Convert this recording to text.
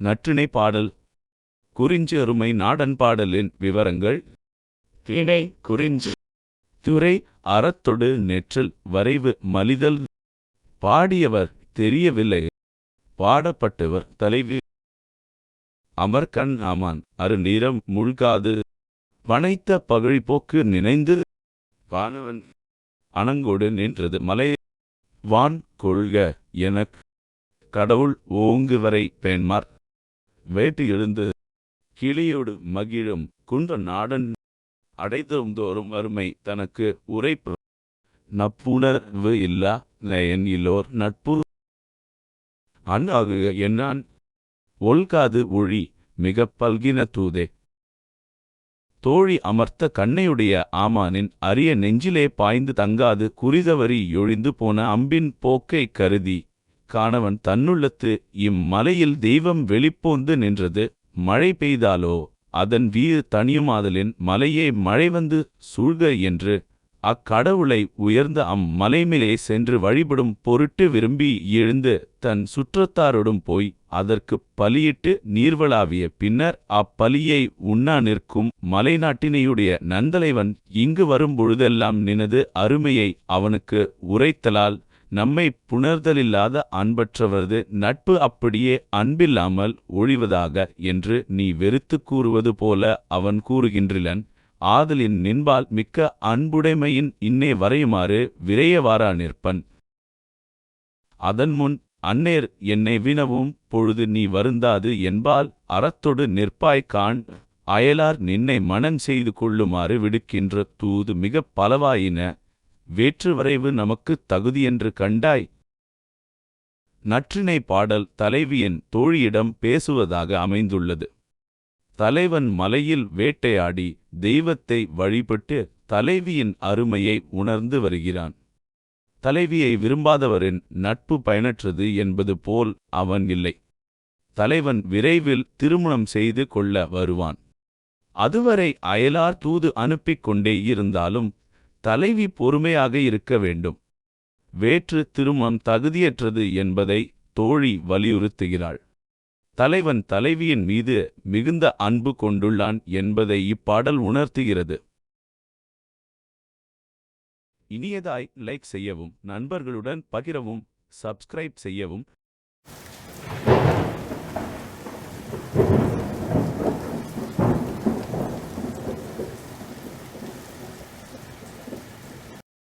நற்றிணை பாடல். குறிஞ்சு அருமை நாடன் பாடலின் விவரங்கள். திணை குறிஞ்சு. துறை அறத்தொடு நெற்றல் வரைவு மலிதல். பாடியவர் தெரியவில்லை. பாடப்பட்டவர் தலைவி. அமர்கண் ஆமான் அரு நிறம் முழ்காது. வனைத்த பகழிப்போக்கு நினைந்து. வானவன் அணங்கோடு நின்றது மலை. வான் கொள்க எனக் கடவுள் ஓங்குவரை பெண்மார் வேட்டு எழுந்து கிளியோடு மகிழும் குன்ற நாடன் அடைதரும் தோறும் அருமை தனக்கு உரைப்பு. நப்புணர்வு இல்லா நயன் இல்லோர் நட்பு. அன்னாகுக என்னான்? ஒல்காது ஒழி மிகப் பல்கின தூதே. தோழி அமர்த்த கண்ணையுடைய ஆமானின் அரிய நெஞ்சிலே பாய்ந்து தங்காது குறிதவறி ஒழிந்து போன அம்பின் போக்கை கருதி. காணவன் தன்னுள்ளத்து இம்மலையில் தெய்வம் வெளிப்போந்து நின்றது மழை பெய்தாலோ அதன் வீறு தனியுமாதலின் மலையே மழை வந்து சூழ்க என்று அக்கடவுளை உயர்ந்த அம்மலைமேலே சென்று வழிபடும் பொருட்டு விரும்பி எழுந்து தன் சுற்றத்தாரோடும் போய் அதற்குப் பலியிட்டு நீர்வளாவிய பின்னர் அப்பலியை உண்ணா நிற்கும் மலைநாட்டினையுடைய நந்தலைவன் இங்கு வரும்பொழுதெல்லாம் நினது அருமையை அவனுக்கு உரைத்தலால் நம்மை புணர்தலில்லாத அன்பற்றவரது நட்பு அப்படியே அன்பில்லாமல் ஒழிவதாக என்று நீ வெறுத்துக் கூறுவது போல அவன் கூறுகின்றிலன். ஆதலின் நின்பால் மிக்க அன்புடைமையின் இன்னே வரையுமாறு விரையவாரா நிற்பன். அதன்முன் அன்னேர் என்னை வினவும் பொழுது நீ வருந்தாது என்பால் அறத்தொடு நிற்பாய் காண். அயலார் நின்னை மனம் செய்து கொள்ளுமாறு விடுக்கின்ற தூது மிகப் பலவாயின. வேற்று வரைவு நமக்குத் தகுதியென்று கண்டாய். நற்றினை பாடல் தலைவியின் தோழியிடம் பேசுவதாக அமைந்துள்ளது. தலைவன் மலையில் வேட்டையாடி தெய்வத்தை வழிபட்டு தலைவியின் அருமையை உணர்ந்து வருகிறான். தலைவியை விரும்பாதவரின் நட்பு பயனற்றது என்பது போல் அவன் இல்லை. தலைவன் விரைவில் திருமணம் செய்து கொள்ள வருவான். அதுவரை அயலார் தூது அனுப்பிக் கொண்டே இருந்தாலும் தலைவி பொறுமையாக இருக்க வேண்டும். வேற்று திருமணம் தகுதியற்றது என்பதை தோழி வலியுறுத்துகிறாள். தலைவன் தலைவியின் மீது மிகுந்த அன்பு கொண்டுள்ளான் என்பதை இப்பாடல் உணர்த்துகிறது. இனியதாய் லைக் செய்யவும் நண்பர்களுடன் பகிரவும் சப்ஸ்கிரைப் செய்யவும்.